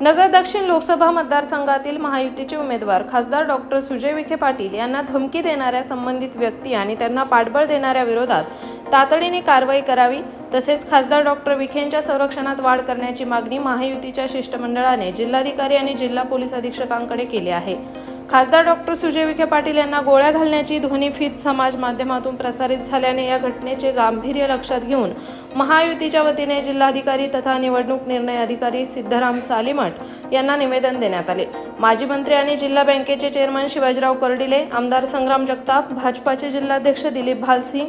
नगर दक्षिण लोकसभा मतदारसंघातील महायुतीचे उमेदवार खासदार डॉक्टर सुजय विखे पाटील यांना धमकी देणाऱ्या संबंधित व्यक्ती आणि त्यांना पाठबळ देणाऱ्या विरोधात तातडीने कारवाई करावी तसेच खासदार डॉक्टर विखेंच्या संरक्षणात वाढ करण्याची मागणी महायुतीच्या शिष्टमंडळाने जिल्हाधिकारी आणि जिल्हा पोलीस अधीक्षकांकडे केली आहे. खासदार डॉक्टर सुजय विखे पाटील यांना गोळ्या घालण्याची ध्वनिफीत समाज माध्यमातून प्रसारित झाल्याने या घटनेचे गांभीर्य लक्षात घेऊन महायुतीच्या वतीने जिल्हाधिकारी तथा निवडणूक निर्णय अधिकारी सिद्धराम सालीमठ यांना निवेदन देण्यात आले. माजी मंत्री आणि जिल्हा बँकेचे चेअरमन शिवाजीराव कर्डिले आमदार संग्राम जगताप भाजपाचे जिल्हाध्यक्ष दिलीप भालसिंग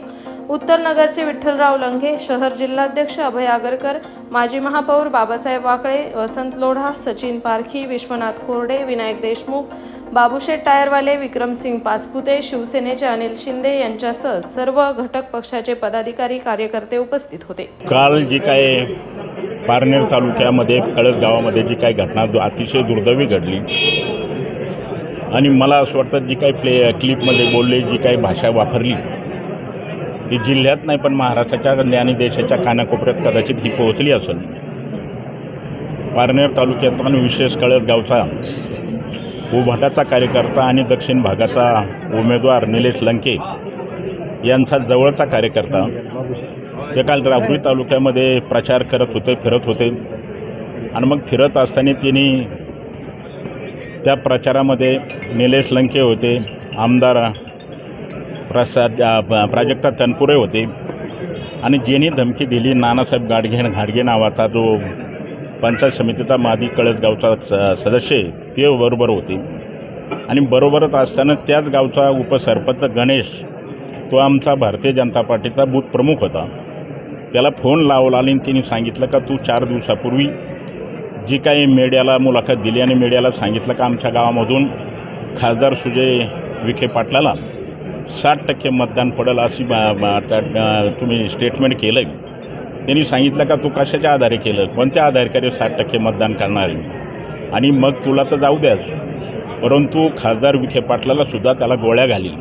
उत्तर नगरचे विठ्ठलराव लंघे शहर जिल्हाध्यक्ष अभय आगरकर माजी महापौर बाबासाहेब वाकळे वसंत लोढा सचिन पारखी विश्वनाथ कोरडे विनायक देशमुख बाबूशेठ टायरवाले विक्रमसिंग पाचपुते शिवसेनेचे अनिल शिंदे यांच्यासह सर्व घटक पक्षाचे पदाधिकारी कार्यकर्ते उपस्थित होते. काल जी काय पारनेर तालुक्यामध्ये कळस गावामध्ये जी काही घटना अतिशय दुर्दैवी घडली. आणि मला असं वाटतं जी काही प्ले क्लिपमध्ये बोलले जी काही भाषा वापरली ती जिल्ह्यात नाही पण महाराष्ट्राच्या आणि देशाच्या कानाकोपऱ्यात कदाचित ही पोहोचली असेल. पारनेर तालुक्यात पण विशेष कळस गावचा उभाटाचा कार्यकर्ता आणि दक्षिण भागाचा उमेदवार निलेश लंके यांचा जवळचा कार्यकर्ता. ते काल राहुरी तालुक्यामध्ये प्रचार करत होते फिरत होते. आणि मग फिरत असताना त्यांनी त्या प्रचारामध्ये निलेश लंके होते आमदार प्रसाद प्राजक्ता तनपुरे होते. आणि ज्यांनी धमकी दिली नानासाहेब गाडगे घाडगे नावाचा जो पंचायत समितीचा मादी कळसगावचा स सदस्य आहे ते बरोबर होते. आणि बरोबरच असताना त्याच गावचा उपसरपंच गणेश तो आमचा भारतीय जनता पार्टीचा बूथ प्रमुख होता. त्याला फोन लावला आणि तिने सांगितलं का तू चार दिवसापूर्वी जी काही मीडियाला मुलाखत दिली आणि मीडियाला सांगितलं का आमच्या गावामधून खासदार सुजय विखे पाटलाला साठ टक्के मतदान पडेल अशी बा- त्या- तुम्ही स्टेटमेंट केलं आहे त्यांनी सांगितलं का तू कशाच्या आधारे केलं? कोणत्या आधारे साठ टक्के मतदान करणार आहे? आणि मग तुला तर जाऊ द्याच. परंतु खासदार विखे पाटलाला सुद्धा त्याला गोळ्या घालील.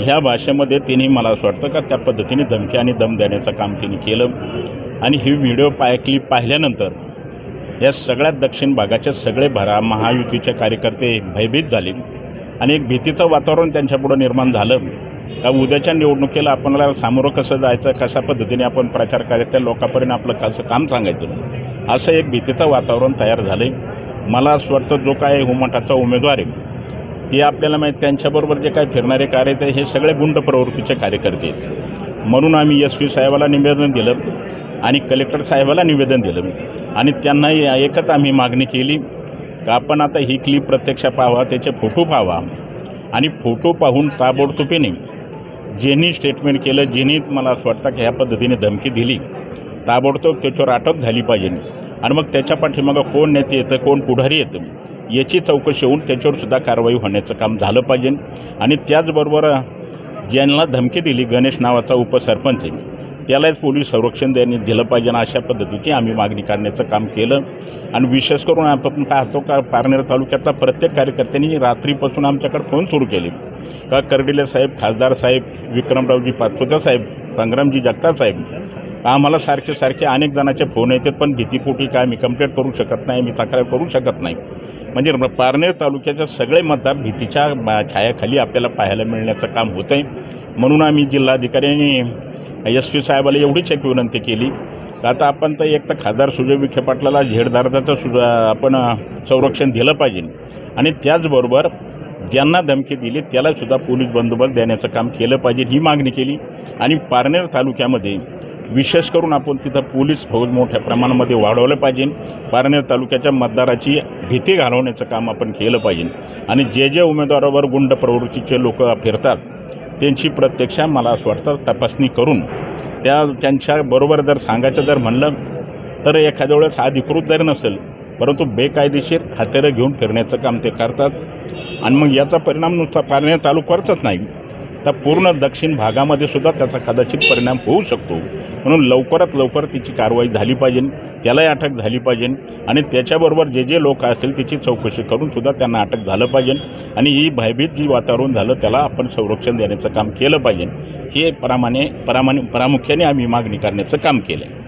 ह्या भाषेमध्ये तिने मला असं वाटतं का त्या पद्धतीने धमकी आणि दम देण्याचं काम तिने केलं. आणि ही व्हिडिओ पाय क्लिप पाहिल्यानंतर या सगळ्या दक्षिण भागाचे सगळे भरा महायुतीचे कार्यकर्ते भयभीत झाले. आणि एक भीतीचं वातावरण त्यांच्यापुढं निर्माण झालं. का उद्याच्या निवडणुकीला आपल्याला सामोरं कसं जायचं कशा पद्धतीने आपण प्रचार करायचा त्या लोकांपर्यंत आपलं कसं काम सांगायचं असं एक भीतीचं वातावरण तयार झालं आहे मला असं वाटतं जो काय हुमटाचा उमेदवार आहे ते आपल्याला माहीत त्यांच्याबरोबर जे काय फिरणारे कार्य हे सगळे गुंड प्रवृत्तीचे कार्यकर्ते आहेत. म्हणून आम्ही एस पी साहेबाला निवेदन दिलं आणि कलेक्टर साहेबाला निवेदन दिलं. आणि त्यांना एकच आम्ही मागणी केली का आपण आता ही क्लिप प्रत्यक्ष पाहावा त्याचे फोटो पाहावा. आणि फोटो पाहून ताबडतोबीने ज्यांनी स्टेटमेंट केलं ज्यांनी मला असं वाटतं की ह्या पद्धतीने धमकी दिली ताबडतोब त्याच्यावर अटक झाली पाहिजे. आणि मग त्याच्या पाठीमागं कोण नेते येतं कोण पुढारी येतं याची चौकशी होऊन त्याच्यावर सुद्धा कारवाई होण्याचं काम झालं पाहिजे. आणि त्याचबरोबर ज्यांना धमकी दिली गणेश नावाचा उपसरपंच आहे. त्यालाच पोलीस संरक्षण देणे दिलं पाहिजे आणि अशा पद्धतीची आम्ही मागणी करण्याचं काम केलं. आणि विशेष करून आपण पाहतो का पारनेर तालुक्यातला प्रत्येक कार्यकर्त्यांनी रात्रीपासून आमच्याकडे फोन सुरू केले. का कर्डिले साहेब खासदार साहेब विक्रमरावजी पाचपुते साहेब संग्रामजी जगताप साहेब आम्हाला सारखे सारखे अनेक जणांचे फोन येतात पण भीतीपोटी काय मी कंप्लेंट करू शकत नाही मी तक्रार करू शकत नाही. म्हणजे पारनेर तालुक्याच्या सगळे मतदार भीतीच्या छायाखाली आपल्याला पाहायला मिळण्याचं काम होतं आहे म्हणून आम्ही जिल्हाधिकाऱ्यांनी एस पी साहेबाला एवढीच एक विनंती केली आता आपण तर एक तर खासदार सुजय विखे पाटलाला झेडधारदाचं सुद्धा आपण संरक्षण दिलं पाहिजे. आणि त्याचबरोबर ज्यांना धमकी दिली त्यालासुद्धा पोलीस बंदोबस्त देण्याचं काम केलं पाहिजे ही मागणी केली. आणि पारनेर तालुक्यामध्ये विशेष करून आपण तिथं पोलीस फौज मोठ्या प्रमाणामध्ये वाढवलं पाहिजे. पारनेर तालुक्याच्या मतदाराची भीती घालवण्याचं काम आपण केलं पाहिजे. आणि जे जे उमेदवारावर गुंड प्रवृत्तीचे लोक फिरतात त्यांची प्रत्यक्ष मला असं वाटतं तपासणी करून त्या त्यांच्याबरोबर जर सांगायचं जर म्हणलं तर एखाद्या वेळेस अधिकृत जरी नसेल परंतु बेकायदेशीर हत्यारं घेऊन फिरण्याचं काम ते करतात. आणि मग याचा परिणाम नुसता पारनेर तालुक्यावरच नाही. तर पूर्ण दक्षिण भागामध्ये सुद्धा त्याचा कदाचित परिणाम होऊ शकतो. म्हणून लवकरात लवकर तिची कारवाई झाली पाहिजे त्यालाही अटक झाली पाहिजे आणि त्याच्याबरोबर जे जे लोक असेल त्याची चौकशी करून सुद्धा त्यांना अटक झालं पाहिजे आणि ही भयभीत जी वातावरण झालं त्याला आपण संरक्षण देण्याचं काम केलं पाहिजे. हे प्रामाणे प्रामाणे प्रामुख्याने आम्ही मागणी करण्याचं काम केलं